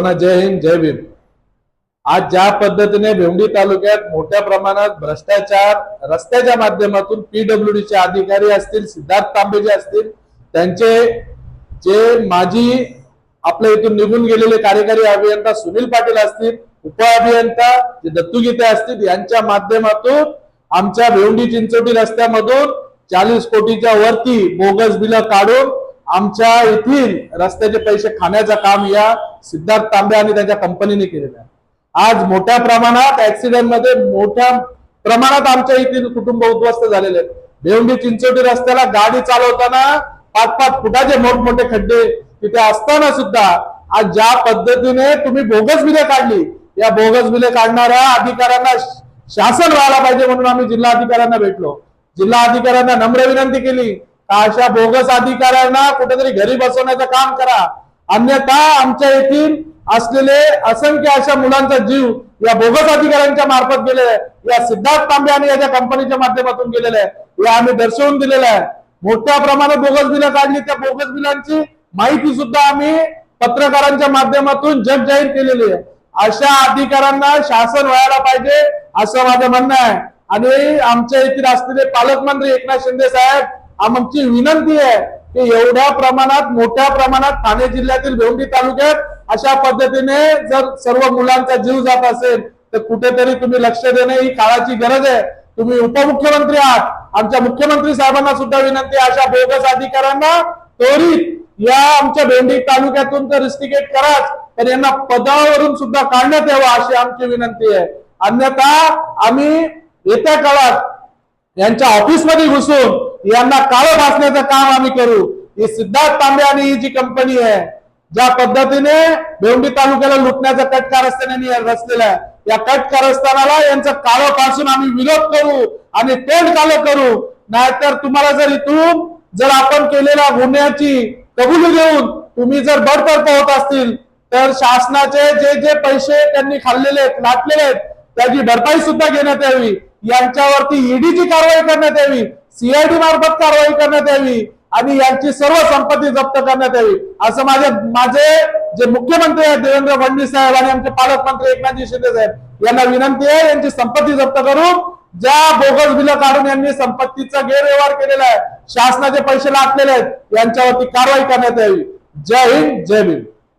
जय हिंद जय भीम. आज ज्या पद्धतीने भेवंडी तालुक्यात मोठ्या प्रमाणात भ्रष्टाचार रस्त्याच्या माध्यमातून पीडब्ल्यू चे अधिकारी असतील सिद्धार्थ तांबे जे असतील त्यांचे जे माजी आपल्या इथून निघून गेलेले कार्यकारी अभियंता सुनील पाटील असतील उप अभियंता जे दत्तू गीते असतील यांच्या माध्यमातून आमच्या भेवंडी चिंचोटी रस्त्यामधून चाळीस कोटीच्या वरती बोगस बिलं काढून आमच्या येथील रस्त्याचे पैसे खाण्याचं काम या सिद्धार्थ तांबे आणि त्यांच्या कंपनीने केलेलं आहे. आज मोठ्या प्रमाणात ऍक्सिडेंटमध्ये मोठ्या प्रमाणात आमच्या येथील कुटुंब उद्ध्वस्त झालेले आहेत. भेवंडी चिंचोटी रस्त्याला गाडी चालवताना पाच पाच फुटाचे मोठमोठे खड्डे तिथे असताना सुद्धा आज ज्या पद्धतीने तुम्ही बोगस बिले काढली या बोगस बिले काढणाऱ्या अधिकाऱ्यांना शासन व्हायला पाहिजे म्हणून आम्ही जिल्हा अधिकाऱ्यांना भेटलो. जिल्हा अधिकाऱ्यांना नम्र विनंती केली का अशा बोगस अधिकाऱ्यांना कुठेतरी घरी बसवण्याचं काम करा. अन्यथा आमच्या येथील असलेले असंख्य अशा मुलांचा जीव या बोगस अधिकाऱ्यांच्या मार्फत गेलेला आहे. या सिद्धार्थ तांबे आणि याच्या कंपनीच्या माध्यमातून गेलेला आहे. या आम्ही दर्शवून दिलेलं आहे. मोठ्या प्रमाणात बोगस बिलं काढली. त्या बोगस बिलांची माहिती सुद्धा आम्ही पत्रकारांच्या माध्यमातून जग जाहीर केलेली आहे. अशा अधिकाऱ्यांना शासन व्हायला पाहिजे असं माझं म्हणणं आहे. आणि आमच्या येथील असलेले पालकमंत्री एकनाथ शिंदे साहेब आमची विनंती आहे की एवढ्या प्रमाणात मोठ्या प्रमाणात ठाणे जिल्ह्यातील भेवंडी तालुक्यात अशा पद्धतीने जर सर्व मुलांचा जीव जात असेल तर कुठेतरी तुम्ही लक्ष देणे ही काळाची गरज आहे. तुम्ही उपमुख्यमंत्री आहात. आमच्या मुख्यमंत्री साहेबांना सुद्धा विनंती अशा बोगस अधिकाऱ्यांना त्वरित या आमच्या भेंडी तालुक्यातून तर रिस्टिकेट कराच तर यांना पदावरून सुद्धा काढण्यात यावं अशी आमची विनंती आहे. अन्यथा आम्ही येत्या काळात यांच्या ऑफिसमध्ये घुसून यांना काळं भासण्याचं काम आम्ही करू. ही सिद्धार्थ तांबे आणि ही जी कंपनी आहे ज्या पद्धतीने भेवंडी तालुक्याला लुटण्याचा कट कारस्थानाने रचलेला आहे या कट कारस्थानाला यांचं काळं पासून आम्ही विरोध करू आणि तोंड काळं करू. नाहीतर तुम्हाला जर इथून जर आपण केलेल्या गुन्ह्याची कबुली देऊन तुम्ही जर बडतर्फ होत असतील तर शासनाचे जे जे पैसे त्यांनी खाल्लेले आहेत लाटलेले आहेत त्याची भरपाई सुद्धा घेण्यात यावी. यांच्यावरती ईडीची कारवाई करण्यात यावी. सीआयडी मार्फत कारवाई करण्यात यावी आणि यांची सर्व संपत्ती जप्त करण्यात यावी. असं माझे माझे जे मुख्यमंत्री आहेत देवेंद्र फडणवीस साहेब आणि आमचे पालकमंत्री एकनाथजी शिंदे साहेब यांना विनंती आहे यांची संपत्ती जप्त करून ज्या बोगस बिलं काढून यांनी संपत्तीचा गैरव्यवहार केलेला आहे शासनाचे पैसे लाटलेले आहेत यांच्यावरती कारवाई करण्यात यावी. जय हिंद जय भीम.